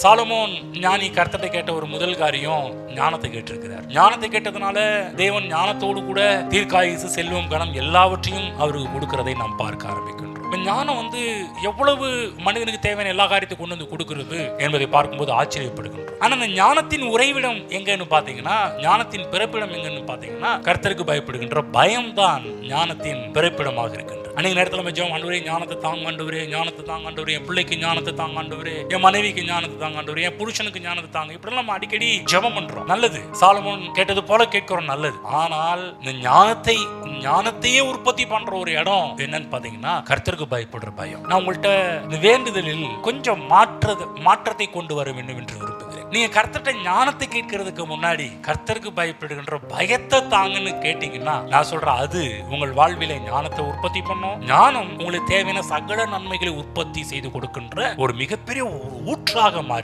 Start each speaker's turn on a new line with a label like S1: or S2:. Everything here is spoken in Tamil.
S1: சாலமோன் ஞானி கர்த்தத்தை கேட்ட ஒரு முதல் காரியம் ஞானத்தை கேட்டிருக்கிறார். ஞானத்தை கேட்டதுனால தேவன் ஞானத்தோடு கூட தீர்க்காயுசு செல்வம் கணம் எல்லாவற்றையும் அவருக்கு கொடுக்கிறதை நாம் பார்க்க ஆரம்பிக்கின்றோம். இப்போ ஞானம் வந்து எவ்வளவு மனிதனுக்கு தேவையான எல்லா காரியத்தையும் கொண்டு வந்து கொடுக்கிறது என்பதை பார்க்கும்போது ஆச்சரியப்படுகின்றோம். ஆனா அந்த ஞானத்தின் உறைவிடம் எங்கன்னு பாத்தீங்கன்னா ஞானத்தின் பிறப்பிடம் எங்கன்னு பாத்தீங்கன்னா கர்த்தருக்கு பயப்படுகின்ற பயம்தான் ஞானத்தின் பிறப்பிடமாக இருக்கின்றது. அன்னைக்கு நேரத்தில் நம்ம ஜெபம் ஆண்டவரே ஞானத்தை தாங்க ஆண்டவரே ஞானத்தை தாங்க ஆண்டவரே என் பிள்ளைக்கு ஞானத்தை தாங்க ஆண்டவரே என் மனைவிக்கு ஞானத்தை தாங்க ஆண்டவரே என் புருஷனுக்கு ஞானத்தை தாங்க. இப்படி நம்ம அடிக்கடி ஜெபம் பண்றோம். நல்லது. சாலமோன் கேட்டது போல கேட்கிறோம் நல்லது. ஆனால் இந்த ஞானத்தை ஞானத்தையே உற்பத்தி பண்ற ஒரு இடம் என்னன்னு பாத்தீங்கன்னா கர்த்தருக்கு பயப்படுற பயம். நான் உங்கள்கிட்ட இந்த வேண்டுதலில் கொஞ்சம் மாற்றது மாற்றத்தை கொண்டு வர வேண்டும் என்று விரும்புகிறேன் நீங்க கர்த்தர்கிட்ட ஞானத்தை கேட்கறதுக்கு முன்னாடி கர்த்தருக்கு பயப்படுகின்ற பயத்தை தாங்கன்னு கேட்டீங்கன்னா நான் சொல்றேன் அது உங்கள் வாழ்வில ஞானத்தை உற்பத்தி பண்ணும். ஞானம் உங்களுக்கு தேவையான சகல நன்மைகளை உற்பத்தி செய்து கொடுக்கின்ற ஒரு மிகப்பெரிய ஒரு ஊற்றாக மாறி